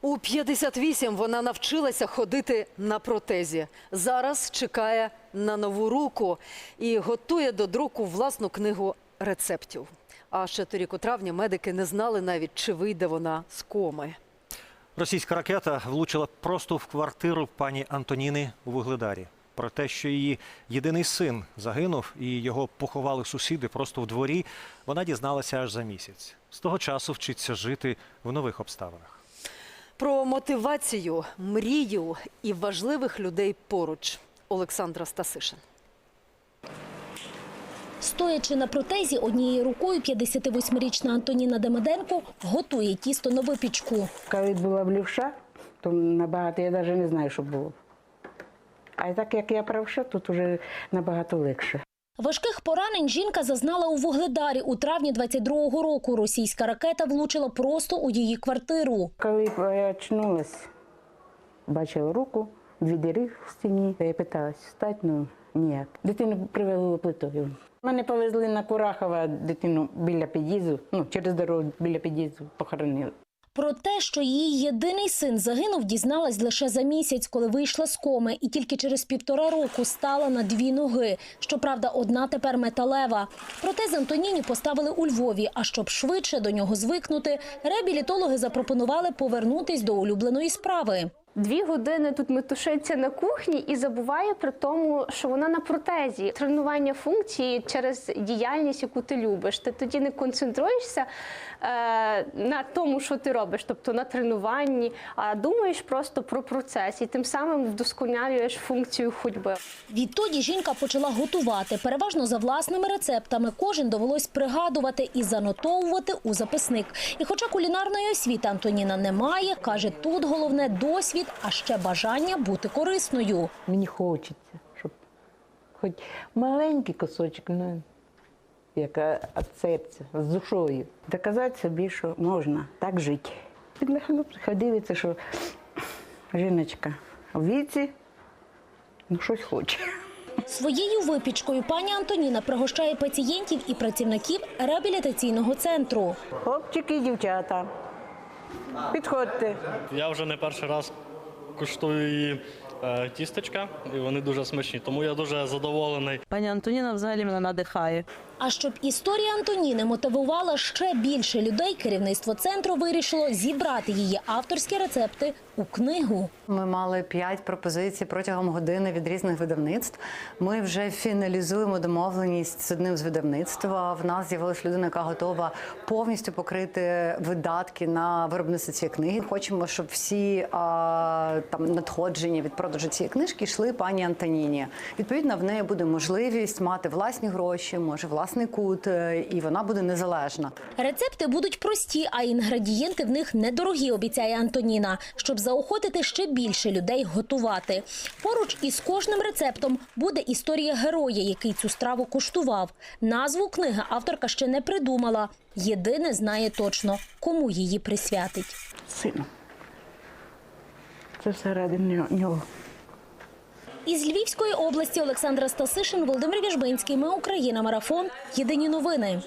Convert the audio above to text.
У 58 вона навчилася ходити на протезі. Зараз чекає на нову руку і готує до друку власну книгу рецептів. А ще торік у травні медики не знали навіть, чи вийде вона з коми. Російська ракета влучила просто в квартиру пані Антоніни у Вугледарі. Про те, що її єдиний син загинув і його поховали сусіди просто в дворі, вона дізналася аж за місяць. З того часу вчиться жити в нових обставинах. Про мотивацію, мрію і важливих людей поруч. Олександра Стасишин. Стоячи на протезі, однією рукою 58-річна Антоніна Демиденко готує тісто на випічку. Коли була б лівша, то набагато я навіть не знаю, що було. А так як я правша, тут вже набагато легше. Важких поранень жінка зазнала у Вугледарі. У травні 22-го року російська ракета влучила просто у її квартиру. Коли я очнулась, бачила руку, дві діри в стіні. Я питалась встати, ну ніяк. Дитину привели плитою. Мене повезли на Курахова, дитину біля під'їзду, ну, через дорогу біля під'їзду похоронили. Про те, що її єдиний син загинув, дізналась лише за місяць, коли вийшла з коми, і тільки через півтора року стала на дві ноги. Щоправда, одна тепер металева. Протез Антоніні поставили у Львові. А щоб швидше до нього звикнути, реабілітологи запропонували повернутись до улюбленої справи. Дві години тут метушиться на кухні і забуває при тому, що вона на протезі. Тренування функції через діяльність, яку ти любиш. Ти тоді не концентруєшся е, на тому, що ти робиш, тобто на тренуванні, а думаєш просто про процес і тим самим вдосконалюєш функцію ходьби. Відтоді жінка почала готувати, переважно за власними рецептами. Кожен довелось пригадувати і занотовувати у записник. І хоча кулінарної освіти Антоніна не має, каже, тут головне досвід, а ще бажання бути корисною. Мені хочеться, щоб хоч маленький кусочок, ну, як е, від серця, з душою. Доказати собі, що можна так жити. Підлехано дивиться, що жіночка в віці, ну щось хоче. Своєю випічкою пані Антоніна пригощає пацієнтів і працівників реабілітаційного центру. Хлопчики і дівчата, підходьте. Я вже не перший раз куштую її е, тістечка, і вони дуже смачні. Тому я дуже задоволений. Пані Антоніна взагалі мене надихає. А щоб історія Антоніни мотивувала ще більше людей, керівництво центру вирішило зібрати її авторські рецепти у книгу. Ми мали п'ять пропозицій протягом години від різних видавництв. Ми вже фіналізуємо домовленість з одним з видавництва. В нас з'явилась людина, яка готова повністю покрити видатки на виробництво цієї книги. Хочемо, щоб всі а, там надходження від продажу цієї книжки йшли пані Антоніні. Відповідно, в неї буде можливість мати власні гроші, може власний кут, е, і вона буде незалежна. Рецепти будуть прості, а інгредієнти в них недорогі, обіцяє Антоніна, щоб заохотити ще більше людей готувати. Поруч із кожним рецептом буде історія героя, який цю страву куштував. Назву книги авторка ще не придумала. Єдине знає точно, кому її присвятить. Сину. Це все ради нього. Із Львівської області Олександра Стасишин, Володимир Віжбинський. Ми Україна. Марафон. Єдині новини.